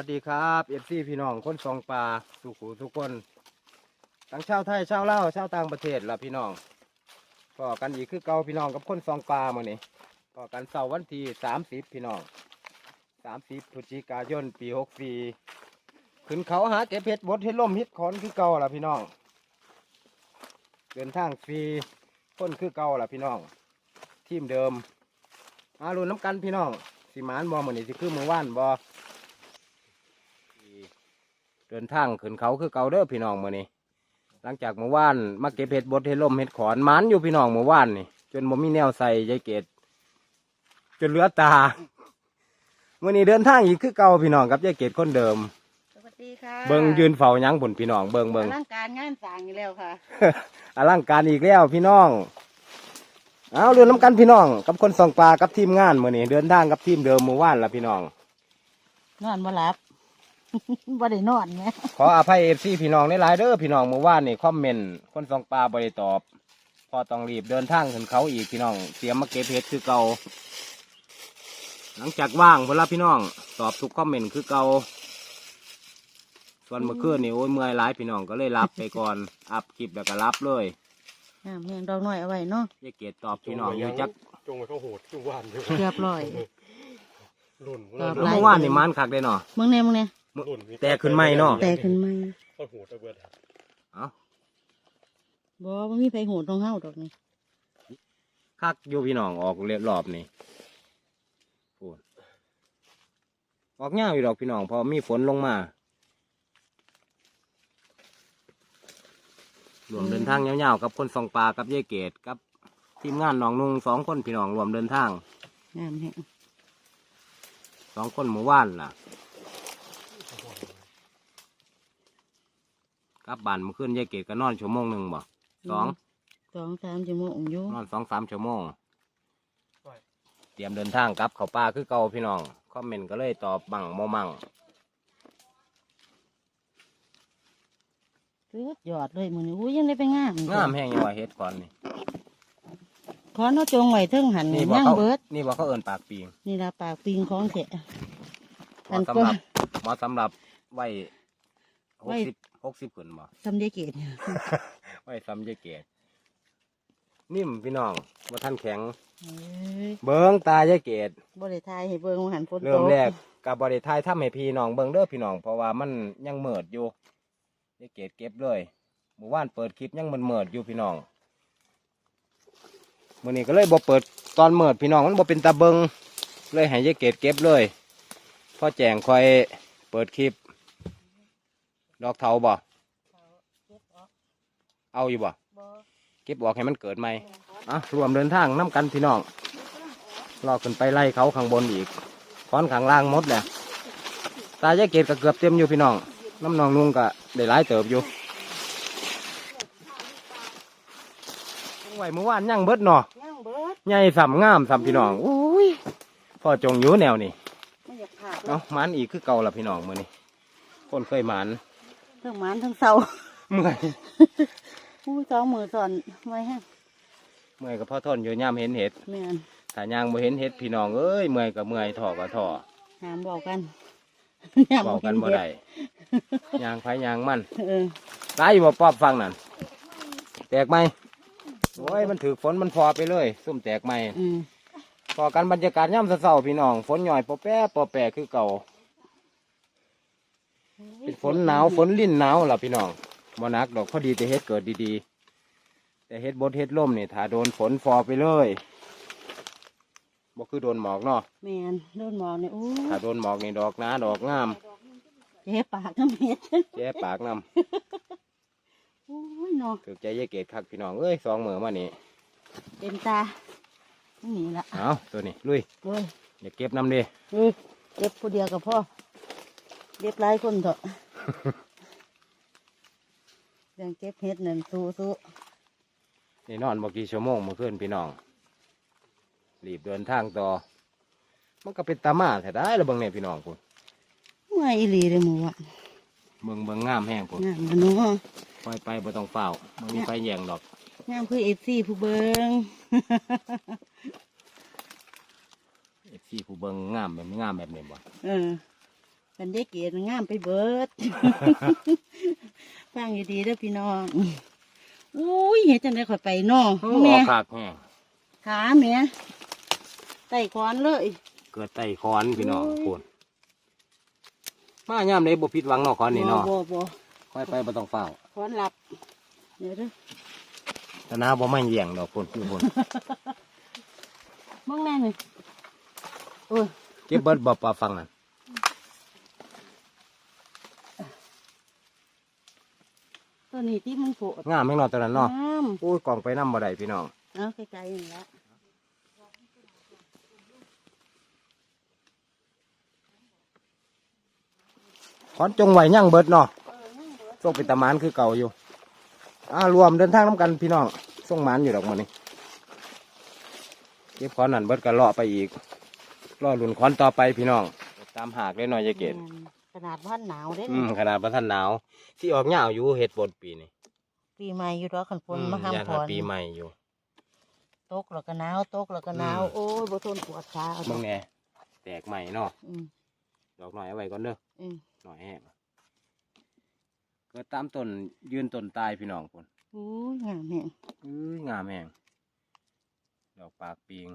วัสดีครับเอฟซีพี่น้องคนสองปลาทุกหูทุกคนทั้งชาวไทยชาวลาวชาวต่างประเทศละพี่น้องก็กันอีกคือเก่าพี่น้องกับคนสองปลามื่อนี้ก็กันเสาร์วันที่สามสิบพี่น้องสามสิบพฤศจิกายนปีหกสี่ขึ้นเขาหาเก็บเพชรบดให้ล่มฮิตขอนคือเก่าละพี่น้องเดินทางฟรีคนคือเก่าละพี่น้องทีมเดิมมาลุ้นน้ำกันพี่น้องสิหมานบอมือนี้สิคือมือว่านบอ เดินทางขึ้นเขาคือเก่าเด้อพี่น้องมื้อนี้ หลังจากเมื่อวานมาเก็บเห็ดบดเห็ดลมเห็ดขอนหมันอยู่พี่น้องเมื่อวานนี่จนบ่มีแนวใส่ยายเกดจนเหลือตามื้อนี้เดินทางอีกคือเก่าพี่น้องกับยายเกดคนเดิม สวัสดีค่ะเบิ่งยืนเฝ้าหยังบนพี่น้องเบิ่งเบิ่งอลังการงานสร้างอีกแล้วค่ะ อลังการอีกแล้วพี่น้อง เอาเรือนน้ำกันพี่น้อง กับคนส่องปลากับทีมงานมื้อนี้เดินทางกับทีมเดิมเมื่อวานละพี่น้อง นอนบ่หลับ บ่ได้นอนไหมขออภัยเอฟซีพี่น้องในหลายๆเด้อพี่น้องเมื่อวานนี่คอมเมนต์คนสองปลาบริตอบ พอต้องรีบเดินทางขึ้นเขาอีกพี่น้องเตรียมมาเก็บเห็ดคือเก่าหลังจากว่างเวลาพี่น้อง ตอบทุกคอมเมนต์คือเก่าส่วนเมื่อคืนนี่โอ้ยเมื่อยหลายพี่น้องก็เลยรับไปก่อน อัพคลิปแล้วก็รับเลยอ่าเมียงดอกน้อยเอาไว้เนาะยายเกียรติตอบพี่น้องอยู่จักจงไปเข้าโหดทุกวันอยู่เรียบร้อยหล่นตอบเมื่อวานนี่มันคักได้เนาะมึงเนี่ยมึงเนี่ยหล่น แตกขึ้นไหมเนาะ แต่ขึ้นมาเข้าโหดตะเบิดเอ้าบ่บ่มีไผโหดของเฮาดอกนี่คักอยู่พี่น้องออกเรียบรอบนี่พูดออกเงาวอยู่ดอกพี่น้องพอมีฝนลงมารวมเดินทางยาวๆกับคนสองปลากับยายเกตกับทีมงานน้องนุ่งสองคนพี่น้องรวมเดินทางงามแฮะสองคนหมู่บ้านล่ะ กลับบ้านเมื่อคืนยายเกตก็นอนชั่วโมงหนึ่งบ่สองสองสามชั่วโมงอยู่นอนสองสามชั่วโมงเตรียมเดินทางกลับเขาป่าคือเก่าพี่น้องคอมเมนต์ก็เลยตอบบังโมมังสุดยอดเลยมื้อนี้อุ้ยยังได้ไปงามงามแห้งอยังว่าเฮ็ดก่อนนี่ขอเนาะจงไว้เทิงหันนี่นี่บอกย่างเขาเบิดนี่บอกเขาเอินปากปีงนี่ล่ะปากปิงของแท้เหมาะสำหรับเหมาะสำหรับไว้หไว้กสิบห กสิบขึ้นบ่ทำได้เกตไว้ซ้ำยายเกดนิ่มพี่น้องว่าท่านแข็ง เอ้ยเบิ้งตายายเกดบ่ได้ทายให้เบิ่งว่าหันฝนตกเริ่มแรกกับบริทายทำให้พี่น้องเบิ้งเด้อพี่น้องเพราะว่ามันยังเมิดอยู่ยายเกดเก็บเลยเมื่อวานเปิดคลิปยังมันเมิดอยู่พี่น้องมื่อนี้ก็เลยบ่เปิดตอนเมิดพี่น้องมันบ่เป็นตาเบิงเลยให้ยายเกดเก็บเลยพ่อแจงคอยเปิดคลิป ดอกเทาบ่เอาอยู่บ่บ่เก็บออกให้มันเกิดใหม่อะรวมเดินทางน้ำกันพี่น้องรอขึ้นไปไล่เขาข้างบนอีกค้อนข้างล่างหมดแหละตายายเกดก็เกือบเต็มอยู่พี่น้องน้ำนองนุ่งก็ได้หลายเติบอยู่ไหวเมื่อวานย่างเบิดเนาะย่างเบิดใหญ่สำงามสำพี่น้องอุ้ยพอจงอยู่แนวนี่ไม่อยากขาดเนาะหมันอีกคือเก่าละพี่น้องมือนี่คนเคยหมัน ทั้งหมันทั้งเสาเมื่อยผู้สองมือสอนไว้ฮะเมื่อยก็พอทนอยู่ย่ามเห็นเห็ดแม่นถ้าย่างบ่เห็นเห็ดพี่น้องเอ้ยเมื่อยก็เมื่อยถอก็ถอหามบอกกันบอกกันบ่ได้ยางไผยางมันเออตายอยู่บ่ปอบฟังนั่นแตกไหมโอ้ยมันถือฝนมันฟอไปเลยซุ่มแตกไหมอืมพอกันบรรยากาศย่ำเศร้าๆพี่น้อง ฝนหน่อยปอแปะปอแปะคือเก่า เป็นฝนหนาวฝนลิ่นหนาวล่ะพี่น้องบ่หนักดอกพอดีแต่เฮ็ดเกิดดีๆ แต่เฮ็ดบดเฮ็ดล่มนี่ถ้าโดนฝนฟอไปเลยบ่คือโดนหมอกเนาะแม่นโดนหมอกเนี่ยโอ้ถ้าโดนหมอกนี่ดอกหนาดอกงามเจ็บปากน้ำเม็ดแจ๊ปากนำโอ้ยเนาะถือใจยายเกดคักพี่น้องเอ้ยสองมือมานี่เต็มตานี่ละเอาตัวนี้ลุยเว้ยอย่าเก็บน้ำดิเฮ้ยเก็บผู้เดียวกับพ่อ เก็บหลายคนเถอะเรื่องเก็บเห็ดนั่นสู้สู้นี่นอนบ่กี่ชั่วโมงเมื่อคืนพี่น้องรีบเดินทางต่อ มันก็เป็นตามาแต่ได้ละเบิ่งเนี่ยพี่น้องคุณเมื่อยอีหลีเลยหมูอะเบิ่งเบิ่งงามแห้งคุณงามมันเนาะปล่อยไปบ่ต้องเฝ้ามันมีไฟแยงดอกงามคือเอฟซีผู้เบิงเอฟซีผู้เบิ่งงามแบบงามแบบนี้บ่เออ กันได้เกียรติงามไปเบิด ฟังอยู่ดีเด้อพี่น้อง อุ้ยเห็นจังได้ข่อยไปเน้ออแม่อกขากแห้งขาแม่ไต่คอนเลย เกิดไตคอนพี่น้องโอ้ย พูดมาย่ามใดบ่ผิดหวังเนาะคอนนี่เนาะบ่บ่ค่อยไปบ่ต้องเฝ้าคอนหลับ เดี๋ยวเด้อแต่นาบ่ไม่เยี่ยงดอกพุ่นคือพุ่นมองแน่หน่อยโอ้ย เก็บเบิดบ่ปลาฟังนั่น ตัวนี้ ที่มันโผล่งามแม่งเนาะตัวนั้นเนาะงามโอ้ยกล่องไปนำบ่ได้พี่น้องเอาไกลๆนี่ละคอนจงไหวยั่งเบิดเนาะส่งเป็นตะหมานคือเก่าอยู่อ่ารวมเดินทางน้ำกันพี่น้องส่งหมานอยู่ดอกมื้อนี้เก็บคอนนั่นเบิดก็เลาะไปอีกรอลุ่นคอนต่อไปพี่น้อง ตามหากเลยหน่อยยายเกดแม่ นขนาดว่าหนาวเด้อืมขนาดประทันหนาวที่ออกเหงาอยู่เห็ดบดปีนี่ปีใหม่อยู่ดอกขันฝนอืมาห้ามย่านพว่ารปีใหม่อยู่ตกแล้วก็หนาวตกแล้วก็หนาวอืมโอ้ยบ่ทนปวดขาเอาเมื่อไงแตกใหม่เนาะอืมดอกหน่อยเอาไว้ก่อนเด้ออืมหน่อยแห้งเกิดตามต้นยืนต้นตายพี่น้องคนอุ้ยงามแม่งอื้องามแห้งดอกปากปิง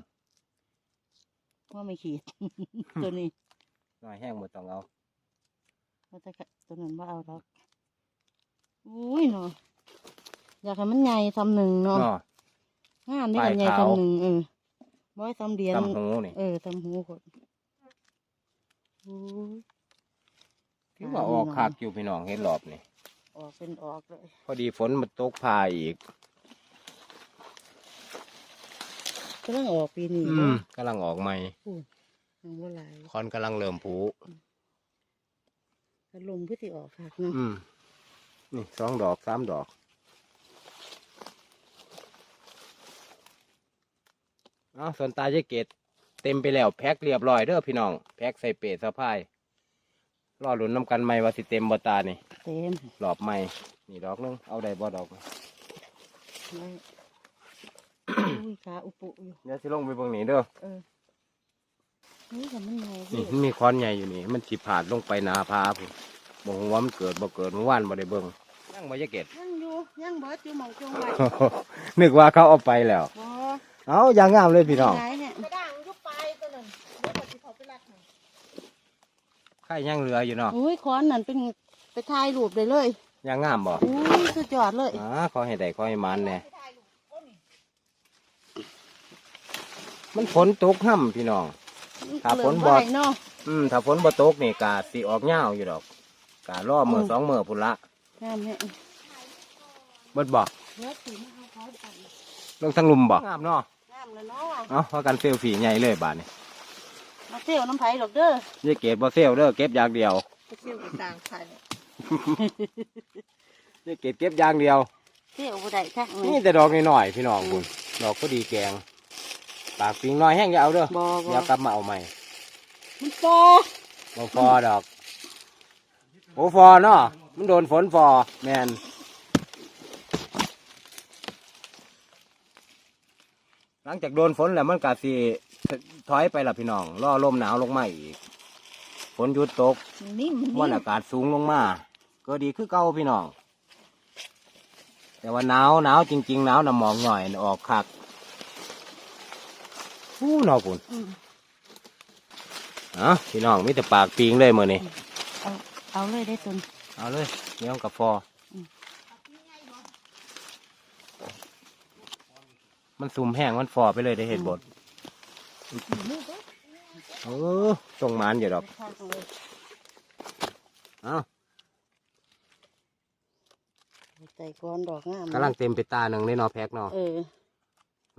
ว่าไม่ขีด ตัวนี้หน่อยแห้งหมดต้องเอา ว่าจะตัวนั้นว่าเอาดอกอุ้ยเนาะอยากให้มันใหญ่ทำหนึ่งเนาะเนาะงามได้ปลายกันใหญ่ขาวทำหนึ่งเออบ่ให้ทำเดียนตำหูนี่เออทำหูคนอุ้ยที่ว่าออกคากอยู่พี่น้องเห็ดหลอบนี่ออกเป็นออกเลย พอดีฝนมาตกพาอีกก็ต้องออกปีนี้อืมกำลังออกใหม่ยังว่าหลายคอนกำลังเริ่มผูก็ ลมเพื่อที่ออกค่ะเนาะอืมนี่สองดอกสามดอก เอาส่วนตายายเกตเต็มไปแล้วแพ็คเรียบร้อยเด้อพี่น้องแพ็คใส่เปรตสะพายรอหลุนน้ำกันไหมว่าสิเต็มบ่ตานี่เต็มหลอบไหมนี่ดอกนึงเอาได้บ่ดอกไว้อุ้ยขาอุปุอยู่เดี๋ยวสิลงไปเบิ่งนี่เด้อเออ นี่แต่มันใหญ่นี่พี่มันมีค้อนใหญ่อยู่นี่ มันสิผาดลงไปหนาพาพุ่นบ่ฮู้ว่ามันเกิดบ่เกิดเมื่อวานบ่ได้เบิ่งยังบ่ยายเกตยังอยู่ยังเบิดอยู่หมองจงไว้นึกว่าเขาเอาไปแล้ว บ่เอาอย่างงามเลยพี่น้องไหนเนี่ยกระด่างยุบไปตัวนั้นเดี๋ยวปฏิเขาไปรักให้ไข่ยังเหลืออยู่เนาะอุ้ยคอนนั่นเป็นไปถ่ายรูปได้เลยยังงามบ่อุ้ยสุดยอดเลยอ่าขอให้ได้ขอให้มันแน่ไปถ่ายรูปโอ้นี่มันฝนตกห่ำพี่น้อง ถ้าฝนบ่เหลืองไว้เนาะอืมถ้าฝนบ่ตกนี่กาสิออกเงาวอยู่ดอกกาล่อมืออืมสองมือพุ่นละงามเนี่ยเบิดบ่เบิดถึงเอาเขาไปลงทั้งลุมบ่งามเนาะงามเลยเนาะเอาพากันเซลฟี่ใหญ่เลยบาดนี้มาเที่ยวน้ำไผ่ดอกเด้อยายเก็บบ่เซลเด้อเก็บอย่างเดียวไปเที่ยวกับต่างถ่ายยายเก็บเก็บอย่างเดียวเที่ยวบ่ได้ทักนี่แต่ดอกน้อยๆพี่น้องคุณดอกก็ดีแกง ปากปิงน้อยแห้งอย่าเอาเด้อบ่เดี๋บ่ยวกลับมาเอาใหม่มันโตบ่ฟอดอกโอ้ฟอเนาะมันโดนฝนฟอแมนหลังจากโดนฝนแล้วมันกาสีถอยไปละพี่น้องรอลมหนาวลงมาอีกฝนหยุดตกนิ่มวันอากาศสูงลงมา ก็ดีคือเก่าพี่น้อง แต่ว่าหนาวหนาวจริง ๆ หนาวน้ำหมอกหน่อยออกคัก ฟู้นอคุณอืมอะพี่น้องมีแต่ปากปิงเลยมือนี่เอาเอาเลยได้ตุนเอาเลยเนี้ยกับฟอมันซุ่มแห้งมันฟอไปเลยได้เห็ดบดเออส่งมันอยู่ดอกเอ้าใส่ก้อนดอกงามกำลังเต็มไปตาหนึ่งในนอแพ็กนาะเออ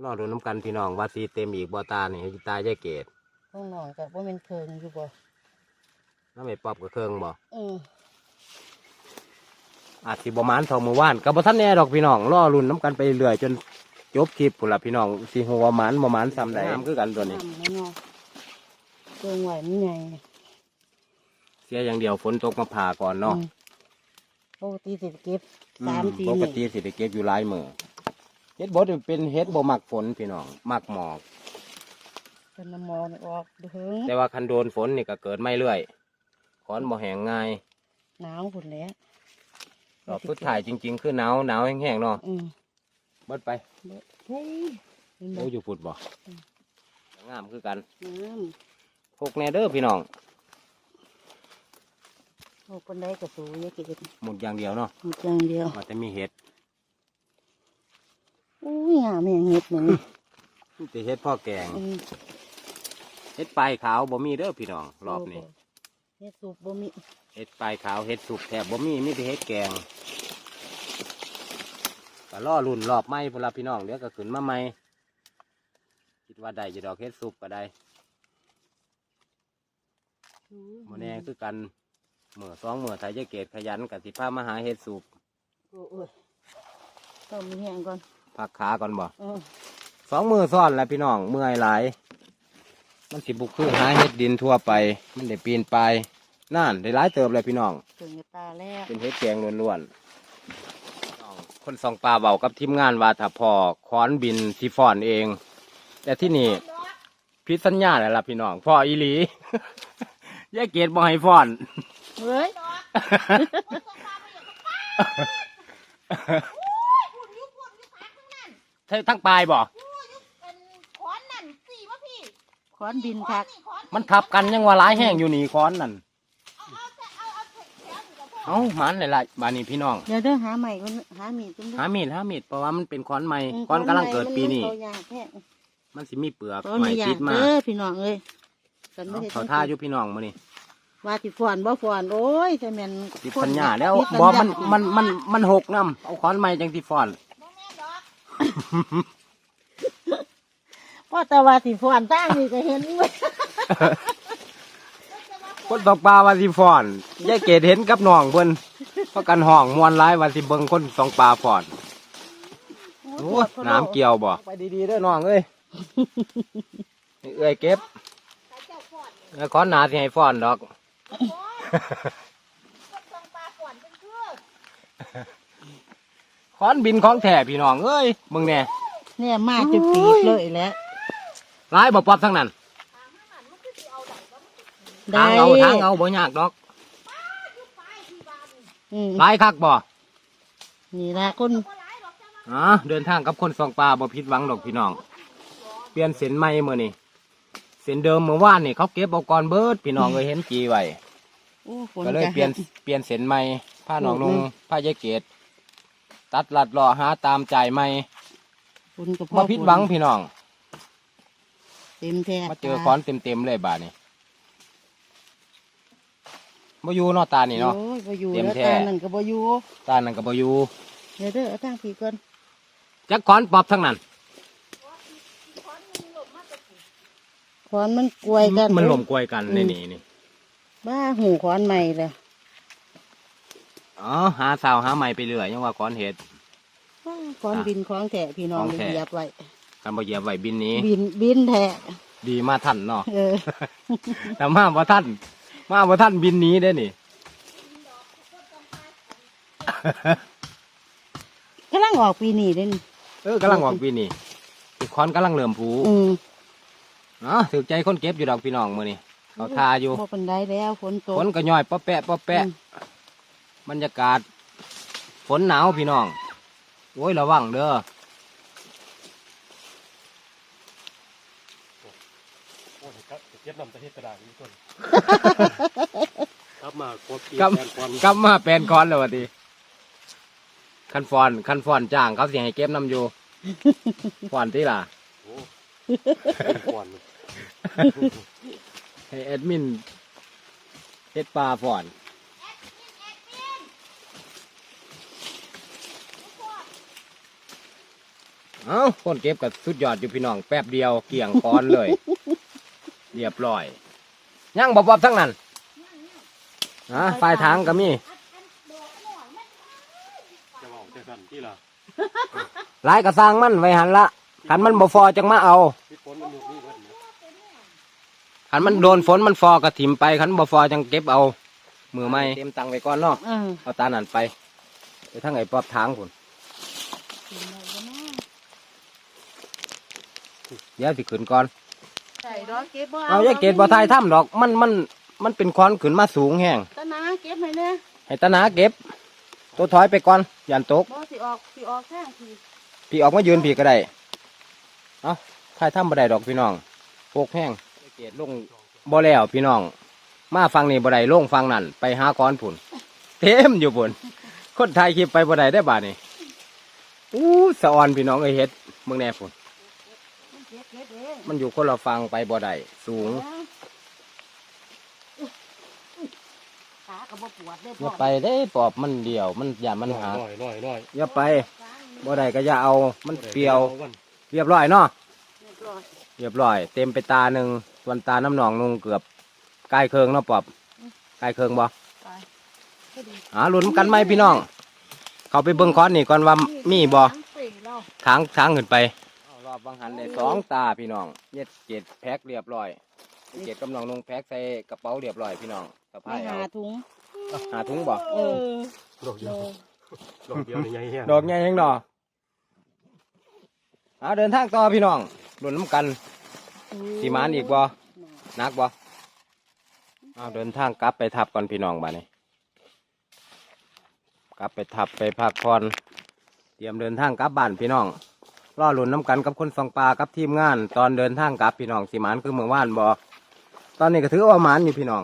รอดูน้ำกันพี่น้องว่าสีเต็มอีกบ่ตานี่ตาแยกเกตข้างนอกกับว่าเป็นเคิงอยู่บ่น้ำไม่ปอบกับเครื่องบ่เอออาจสิบหมานทองมือว่านกับบ่ทันแน่ดอกพี่น้องรอรุ่นน้ำกันไปเรื่อยจนจบคลิปพุ่นละพี่น้องสิหัวาหมานบ่หมานซ้ำใดน้ำคือกันตัวนี้งามแล้วเนาะเคิงไหวมันใหญ่เสียอย่างเดียวฝนตกมาผ่าก่อนเนาะอืมปกติสิเก็บสามทีปกนี่ติสิได้เก็บอยู่หลายมือ เฮ็ดบดเป็นเฮ็ดบ่มักฝนพี่น้องมักหมอก เป็นน้ำมอนออกเถิงแต่ว่าคันโดนฝนนี่ก็เกิดไม่เรื่อยขอนบ่แห้งง่ายหนาวพุ่นแหล้วรอบสุดท้ายจริง ๆ คือหนาวหนาวแห้งๆเนาะอืมเบิดไปเฮ้ยเห็นบ่โอ้อยู่พุดบ่งามคือกันน้พกแน่เด้อพี่น้องำโอ้คนใดกระสูยายเกดหมดอย่างเดียวเนาะหมดอย่างเดียวว่าแต่มีเห็ด อุ้ยงามแม่งเห็ดหนึ่งมีแต่เห็ดพ่อแกงอืมเห็ดปลายขาวบ่มีเด้อพี่น้องรอบนี้ เห็ดสูบบ่มีเห็ดปลายขาวเห็ดสุกแถบบ่มีมีแต่เห็ดแกงก็ล่อรุ่นรอบไม้พุ่นละพี่น้องเดี๋ยวก็ขึ้นมาใหม่คิดว่าได้จะดอกเห็ดสุกก็ได้โมแน่คือกันเมื่อสองเมื่อไทยจะเกตขยันกับสิพามาหาเห็ดสุกโอ้ยต้องมีแห้งก่อน พักขาก่อนบ่เออสองมือซ้อนแล้วพี่น้องเมื่อยหลาย มันสิบุกคือหาเห็ดดินทั่วไป มันได้ปีนไปนั่นได้หลายเติบเลยพี่น้องถึงกับตาแล้วเป็นเฮ็ดแกงล้วนๆคนสองปลาเบากับทีมงานว่าถ้าพอค้อนบินที่ฟอนเอง แต่ที่นี่พิษสัญญาแหละล่ะพี่น้องพ่ออีหลีแยกเกตบ่ให้ฟอนเฮ้ย ทั้งปลายบ่อู้ยุบเป็นขอนนั่นสี่วะพี่ขอนบินคักนี่ขอนมันทับกันยังว่าหลายแห้งอยู่นี่ค้อนนั่นเอาเอาแต่เอาเอาแถวอยู่กับพ่อเอ้ามันหลายๆบานี้พี่น้อง เดี๋ยวเด้อหาใหม่ก่อนหามีดกันหามีดหามีดเพราะว่ามันเป็นค้อนใหม่อืมค้อนกำลังเกิดปีนี้ มัตัวยากแท้มันสิมีเปลือกตอนใหม่นี้อยาติกดมาเด้อพี่น้องเอ้ยกันไม่เอาได้เขาท่าอยู่พี่น้องมื้อนี้ว่าสิฟอนบ่ฟอนโอ้ยแต่แม่นติดสัญญาแล้วติดสัญบ่ญามันมันมันมันหกน้ำเอาค้อนใหม่จังสิฟอนบ่แม่นดอก พ่อแต่ว่าสิฟอนตั้งนี่ก็เห็นเว้ยคนตกปลาว่าสิฟอนยายเกดเห็นกับน้องเพิ่นเพราะกันห้องมวนร้ายว่าสิเบิ่งคนสองปลาฟอนโอ้ยน้ำเกี่ยวบ่ไปดีๆเด้อน้องเอ้ยนี่เอ้ยเก็บใส่เจ้าก่อนแล้วขอหนาสิให้ฟอนดอก โอ้ยคนฟังปลาก่อนเป็นคือ ข อนบินของแท้พี่น้องเอ้ยมึงแน่เนี่ยมาจะปีดเลยแหล้วร้ายบ่ปอบทั้งนั้นทางข้างนั้นมันคือสิเอาดังก็มันได้ทางเอาทางเอาบ่ยากดอกยุบไปที่บ้านอืมร้ายคักบ่นี่ละคนบ่หลายดอกจ้าว่าอ๋อเดินทางกับคนสองปลาบ่ผิดหวังดอกพี่น้อง เปลี่ยนเส้นใหม่มื้อนี้เส้นเดิมเมื่อวานนี่เขาเก็บเอาก่อนเบิดพี่น้องเอ้ยเห็นจีไว้ โอ้ฝนก็เลยจะเปลี่ยนเปลี่ยนเส้นใหม่ผ้าหนองอืนุมงผ้ายายเกต ตัดลัดเลาะหาตามใจใหม่ฝนกับพ่อมาผิดหวังพี่น้อง เต็มแท้มาเจอค้อนเต็มๆเลยบาดนี้บ่อยู่เนาะตานี่เนาะ โอ้ยบ่อยู่เต็มแล้วแท้ ตานั่นก็บ่อยู่ตานั่นก็บ่อยู่เดี๋ยวเด้อเอาตั้งพี่ก่อนจักค้อนปอบทั้งนั้น ขอนมันกลวยกันมันหล่มกลวยกันอืมในนี่นี่บ้าหูขอนใหม่เลย อ๋อหาสาวหาใหม่ไปเรื่อยยังว่าค้อนเห็ดบ้าขอนบินของแท้พี่น้องของแท้ เหยียบไว้กันบ่เหยียบไว้บินหนี้ บินบินแท้ดีมาทันเนาะเออ แต่มาบ่ทันมาบ่ทันบินหนี้ได้อนี่กำลังออกปีนี้เด้นี่เออกำลังออกบินนี่อีกค้อนกำลังเริ่มผูอืมอ๋อถือใจคนเก็บอยู่ดอกพี่น้องมื้อนี้เขาทาอยู่บ่เป็นไรแล้วฝนตกฝนก็ย่อยป๊อแปะป๊อแปะอืม บรรยากาศ ฝนหนาวพี่น้อง โอ้ยระวังเด้อโอ้ยครับเก็บนำตะเฮ็ดกระดาษนี่ต้นครับมาโคตรปีกลับแฟนควันกลับมาแปลนก้อนเลยวะทีคันฟอนคันฟอนจ้างเขาสิให้เก็บนำอยู่ฟอนที่ล่ะโอ้เป็นควันให้แอดมินเฮ็ดปลาฟอน เอ้าคนเก็บกับสุดยอดอยู่พี่น้องแป๊บเดียวเกี่ยงค้อนเลย เรียบร้อยยังบอบๆทั้งนั้นอะปลายทางก็มีจะบอกจะสั่นที่ล่ะหลายกระสร้างมันไว้หันละขันมันบ่ฟอจังมาเอาที่ฝนมันอยู่นี่เบิดนะขันมันโดนฝนมันฟอกระถิ่มไปขันบ่ฟอจังเก็บเอา มือไม่เต็มตังไว้ก่อนเนาะเออเอาตานั่นไปไปทางไอ้ปอบทางคุณ เดี๋ยวสิขึ้นก่อน ใส่ดอกเก็บบ่เอาอย่าเกตบ่ทายถ้ำดอก มันมันมันเป็นค้อนขึ้นมาสูงแห้งตะนาเก็บให้เนี่ยให้ตาหนาเก็บ ตัวถอยไปก่อนยันตกบ่สิออกสิออกแท่งทีพี่ออกมายืนพี่ก็ได้ เอาถ่ายทำบ่ได้ดอกพี่น้องโปกแห้งเกตลงบ่แล้วพี่น้อง มาฟังนี่บ่ได้ลงฟังนั่นไปหาก้อนผุนเต็มอยู่บนคนถ่ายคลิปไปบ่ได้ได้อบาดนี่อู้สะออนพี่น้องเอ้ยเฮ็ดเมืองแน่ผุนมันเก็บเก็บเอง มันอยู่คนละฟังไปบ่ได้สูงขาก็บ่ปวดได้อย่าไปได้ปอบมันเดียว มันอย่ามันหาร้อยร้อยร้อยอย่าไปบ่ได้ก็อย่าเอามันเปรียวอาวันเรียบร้อยเนาะเรียบร้อยเรียบร้อย เต็มไปตาหนึ่งส่วนตาน้ำหนองนุงเกือบใกล้เคืองเนาะปอบใกล้เคืองบ่ไปก็ดีหาลุ้นกันไหมพี่น้อง เขาไปเบิ่งคอนนี่ก่อนว่ามีบ่สี่เราทางทางขึ้นไปร อบบางหันได้สองตาพี่น้องเย็ดเจ็ดแพ็คเรียบร้อยเจ็ดกำลังลงแพ็คใส่กระเป๋าเรียบร้อยพี่น้องสะไม่พายเอาหาถุงหาถุงบ่เออดอกเดียวดอกเดียวนี่ใหญ่แห้งดอกใหญ่แฮงดอกเอาเดินทางต่อพี่น้องลุ้นน้ำกันสีมานอีกบ่หนักบ่เอาเดินทางกลับไปทับก่อนพี่น้องบ้านี้กลับไปทับไปพักผ่อนเตรียมเดินทางกลับบ้านพี่น้อง รอหลุนน้ำกันกับคนสองปลากับทีมงาน ตอนเดินทางกลับพี่น้องสีมานคือเมื่อวานบ่ตอนนี้ก็ถือว่าหมานอยู่พี่น้อง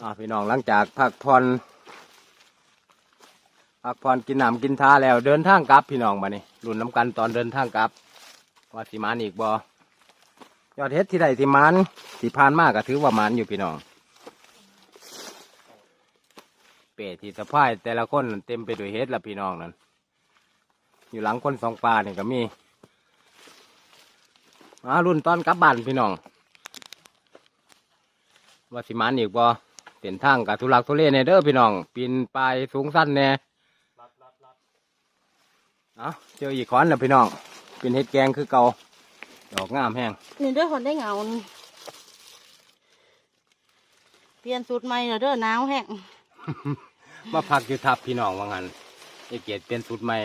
อ่าพี่น้องหลังจากพักผ่อนพักผ่อนกินน้ำกินท่าแล้วเดินทางกลับพี่น้องมานี่รุ่นน้ำกันตอนเดินทางกลับว่าสิมานอีกบ ยอดเฮ็ดที่ใดที่มานที่ผ่านมากก็ถือว่ามันอยู่พี่น้อง เป๋ที่สะพายแต่ละคนนั่นเต็มไปด้วยเฮ็ดละพี่น้องนั่นอยู่หลังคนสองปลาเนี่ยก็มีมารุ่นตอนกลับบ้านพี่น้องว่าสิมานอีกบ่เป็นทางกับทุลักทุเลในเด้อพี่น้องปีนปลายสูงสั้นแน่เอาเจออีกขอนแล้วพี่น้องเป็นเห็ดแกงคือเก่า ดอกงามแห้งนี่เด้อคนได้เหงานี่เปลี่ยนสูตรใหม่แล้วเด้อหนาวแห้ง มาพักอยู่ทับพี่น้องว่างั้นไอเกียรติเป็นสุดใหม่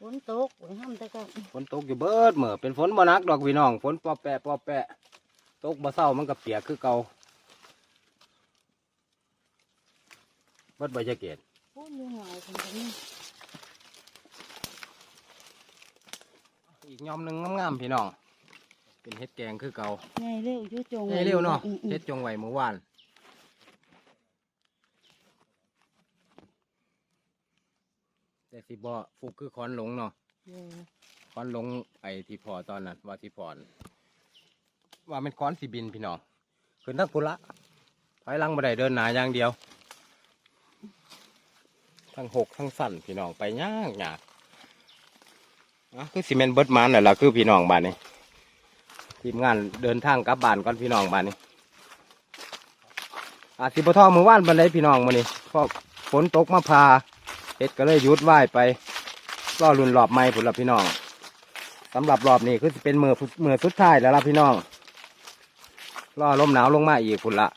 ฝนตกฝนห้ามแต่ก็ฝนตกอยู่เบิดเหมือเป็นฝนบ่หนักดอกพี่น้องฝนปอแปะปอแปะ ตกบ่เศร้ามันก็เปียกคือเก่าเบิดใบจะเกตฝนอยู่เหงาคนก็ อีกยอมหนึ่งงามๆพี่น้อง เป็นเห็ดแกงคือเก่าง่ายเร็วอยุ่จงเฮ้ยเร็วเนาะอืมอืมเฮ็ดจงไว้เมื่อวานแต่สิบ่ฟุกคือคอนหลงเนาะเออคอนหลงไอ้ที่พอตอนนั้นว่าที่พอนว่าเป็นคอนสิบินพี่น้องขึ้นทั้งพุละถอยหลังบ่ได้เดินหนาอย่างเดียว ทั้งหกทั้งสั่นพี่น้องไปยากยากอะ คือสิเมนเบิร์ดมันน่ะล่ะคือพี่น้องบ้านนี้ทีมงานเดินทางกลับบ้านก่อนพี่น้องบ้านนี้อาสิบทอมือว่านบันไดพี่น้องมานี่เพราะฝนตกมาพาเฮ็ดก็เลยยุดไหวไปรอรุนรอบใหม่ผุนละพี่น้องสำหรับรอบนี้คือเป็นมือมือสุดท้ายแล้วล่ะพี่น้องรอลมหนาวลงมาอีกผุนละ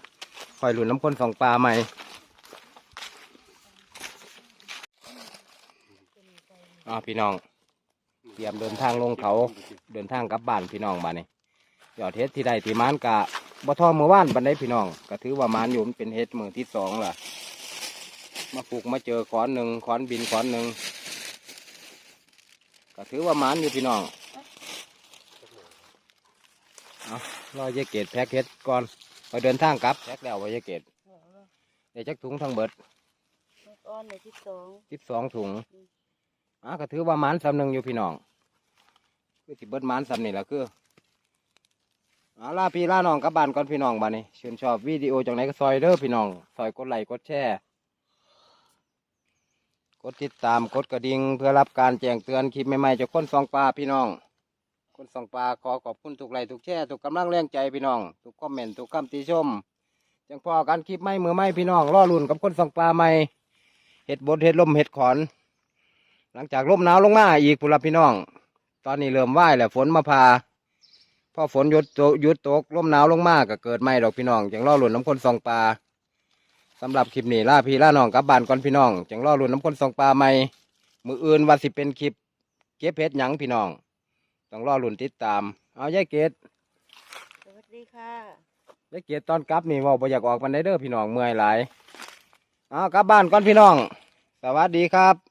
คอยรุ่นน้ำคนสองปลาใหม่อ่าพี่น้อง ตรียมเดินทางลงเขาเดินทางกลับบ้านพี่น้องบ้านนี้ยอดเฮ็ดที่ใดที่มานกะบ่ทอมือว่านบันไดพี่น้องก็ถือว่ามันอยู่มันเป็นเฮ็ดมือที่สองล่ะ มาปลูกมาเจอขอนหนึ่งขอนบินขอนหนึ่งก็ถือว่ามันอยู่พี่น้องเอารอยายเกตแพ็กเฮ็ดก่อนไปเดินทางกลับแพ็กแล้วไว้ยายเกตเดี๋ยวจักถุงทั้งเบิดก้อนในที่สองสิบสองถุงอะก็ถือว่ามันสำหนึ่งอยู่พี่น้อง คือสิเบิดมันสำนี่แหละคือเอาล่าพี่ล่าน้องกับบ้านก่อนพี่น้องบ้านนี้ชื่นชอบวิดีโอจากไหนก็ซอยเด้อพี่น้องซอยกดไลค์กดแชร์กดติดตามกดกระดิ่งเพื่อรับการแจ้งเตือนคลิปใหม่ๆจากคนสองปลาพี่น้อง คนสองปลาขอขอบคุณทุกไลค์ทุกแชร์ทุกกำลังแรงใจพี่น้องทุกคอมเมนต์ทุกคำติชมจังพอกันคลิปใหม่มือใหม่พี่น้องรอลุ่นกับคนสองปลาใหม่เห็ดบดเห็ดลมเห็ดขอน หลังจากลมหนาวลงมาอีกพุนละพี่น้อง ตอนนี้เริ่มไหวแล้วฝนมาพาพอฝนหยุดตกหยุดตกลมหนาวลงมาก็เกิดไม่ดอกพี่น้องจังรอหลุนน้ำคนสองปลาสำหรับคลิปนี้ล่าพี่ล่าน้องกลับบ้านก่อนพี่น้องจังรอรุ่นน้ำคนสองปลาใหม่มืออื่นว่าสิเป็นคลิปเก็บเพชรหยังพี่น้องต้องรอรุ่นติดตาม เอายายเกดสวัสดีค่ะยายเกดตอนกลับนี่เว่าบ่อยากออกมันได้เด้อพี่น้องเมื่อยหลายเอากลับบ้านก่อนพี่น้อง สวัสดีครับ